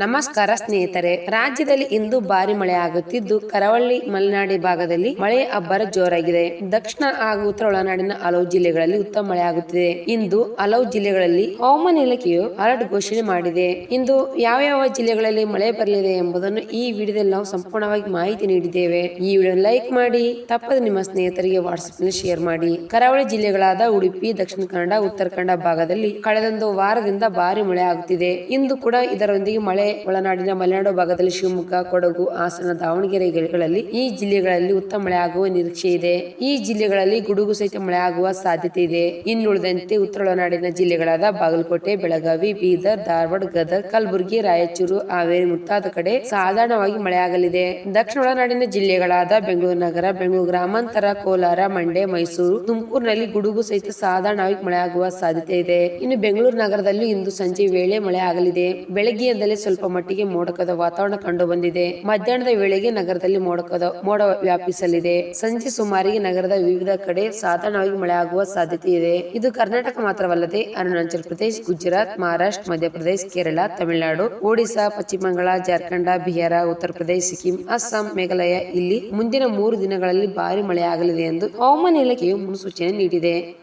ನಮಸ್ಕಾರ ಸ್ನೇಹಿತರೆ ರಾಜ್ಯದಲ್ಲಿ ಇಂದು ಭಾರಿ ಮಳೆ ಆಗುತ್ತಿದ್ದು ಕರಾವಳಿ ಮಲೆನಾಡಿ ಭಾಗದಲ್ಲಿ ಮಳೆಯ ಅಬ್ಬರ ಜೋರಾಗಿದೆ. ದಕ್ಷಿಣ ಹಾಗೂ ಉತ್ತರ ಒಳನಾಡಿನ ಹಲವು ಜಿಲ್ಲೆಗಳಲ್ಲಿ ಉತ್ತಮ ಮಳೆ ಆಗುತ್ತಿದೆ ಇಂದು ಹಲವು ಜಿಲ್ಲೆಗಳಲ್ಲಿ ಹವಾಮಾನ ಇಲಾಖೆಯು ಅಲರ್ಟ್ ಘೋಷಣೆ ಮಾಡಿದೆ. ಇಂದು ಯಾವ ಯಾವ ಜಿಲ್ಲೆಗಳಲ್ಲಿ ಮಳೆ ಬರಲಿದೆ ಎಂಬುದನ್ನು ಈ ವಿಡಿಯೋದಲ್ಲಿ ನಾವು ಸಂಪೂರ್ಣವಾಗಿ ಮಾಹಿತಿ ನೀಡಿದ್ದೇವೆ. ಈ ವಿಡಿಯೋ ಲೈಕ್ ಮಾಡಿ ತಪ್ಪದೆ ನಿಮ್ಮ ಸ್ನೇಹಿತರಿಗೆ ವಾಟ್ಸ್ಆಪ್ನಲ್ಲಿ ಶೇರ್ ಮಾಡಿ. ಕರಾವಳಿ ಜಿಲ್ಲೆಗಳಾದ ಉಡುಪಿ ದಕ್ಷಿಣ ಕನ್ನಡ ಉತ್ತರ ಕನ್ನಡ ಭಾಗದಲ್ಲಿ ಕಳೆದೊಂದು ವಾರದಿಂದ ಭಾರಿ ಮಳೆ ಆಗುತ್ತಿದೆ ಇಂದು ಕೂಡ ಇದರೊಂದಿಗೆ ಮಳೆ ಒಳನಾಡಿನ ಮಲೆನಾಡು ಭಾಗದಲ್ಲಿ ಶಿವಮೊಗ್ಗ, ಕೊಡಗು, ಹಾಸನ, ದಾವಣಗೆರೆ ಜಿಲ್ಲೆಗಳಲ್ಲಿ ಈ ಜಿಲ್ಲೆಗಳಲ್ಲಿ ಉತ್ತಮ ಮಳೆ ಆಗುವ ನಿರೀಕ್ಷೆ ಇದೆ. ಈ ಜಿಲ್ಲೆಗಳಲ್ಲಿ ಗುಡುಗು ಸಹಿತ ಮಳೆ ಆಗುವ ಸಾಧ್ಯತೆ ಇದೆ. ಇನ್ನುಳಿದಂತೆ ಉತ್ತರ ಒಳನಾಡಿನ ಜಿಲ್ಲೆಗಳಾದ ಬಾಗಲಕೋಟೆ, ಬೆಳಗಾವಿ, ಬೀದರ್, ಧಾರವಾಡ, ಗದಗ, ಕಲಬುರಗಿ, ರಾಯಚೂರು, ಹಾವೇರಿ ಮುಂತಾದ ಕಡೆ ಸಾಧಾರಣವಾಗಿ ಮಳೆಯಾಗಲಿದೆ. ದಕ್ಷಿಣ ಒಳನಾಡಿನ ಜಿಲ್ಲೆಗಳಾದ ಬೆಂಗಳೂರು ನಗರ, ಬೆಂಗಳೂರು ಗ್ರಾಮಾಂತರ, ಕೋಲಾರ, ಮಂಡ್ಯ, ಮೈಸೂರು, ತುಮಕೂರಿನಲ್ಲಿ ಗುಡುಗು ಸಹಿತ ಸಾಧಾರಣವಾಗಿ ಮಳೆಯಾಗುವ ಸಾಧ್ಯತೆ ಇದೆ. ಇನ್ನು ಬೆಂಗಳೂರು ನಗರದಲ್ಲೂ ಇಂದು ಸಂಜೆ ವೇಳೆ ಮಳೆ ಆಗಲಿದೆ ಬೆಳಗ್ಗೆಯಿಂದಲೇ ಸ್ವಲ್ಪ ಮಟ್ಟಿಗೆ ಮೋಡಕದ ವಾತಾವರಣ ಕಂಡು ಬಂದಿದೆ. ಮಧ್ಯಾಹ್ನದ ವೇಳೆಗೆ ನಗರದಲ್ಲಿ ಮೋಡಕದ, ಮೋಡ ವ್ಯಾಪಿಸಲಿದೆ. ಸಂಜೆ ಸುಮಾರಿಗೆ ನಗರದ ವಿವಿಧ ಕಡೆ ಸಾಧಾರಣವಾಗಿ ಮಳೆ ಆಗುವ ಸಾಧ್ಯತೆ ಇದೆ. ಇದು ಕರ್ನಾಟಕ ಮಾತ್ರವಲ್ಲದೆ ಅರುಣಾಚಲ ಪ್ರದೇಶ, ಗುಜರಾತ್, ಮಹಾರಾಷ್ಟ್ರ, ಮಧ್ಯಪ್ರದೇಶ, ಕೇರಳ, ತಮಿಳುನಾಡು, ಒಡಿಶಾ, ಪಶ್ಚಿಮ ಬಂಗಾಳ, ಜಾರ್ಖಂಡ, ಬಿಹಾರ, ಉತ್ತರ ಪ್ರದೇಶ, ಸಿಕ್ಕಿಂ, ಅಸ್ಸಾಂ, ಮೇಘಾಲಯ. ಇಲ್ಲಿ ಮುಂದಿನ ಮೂರು ದಿನಗಳಲ್ಲಿ ಭಾರಿ ಮಳೆಯಾಗಲಿದೆ ಎಂದು ಹವಾಮಾನ ಇಲಾಖೆಯು ಮುನ್ಸೂಚನೆ ನೀಡಿದೆ.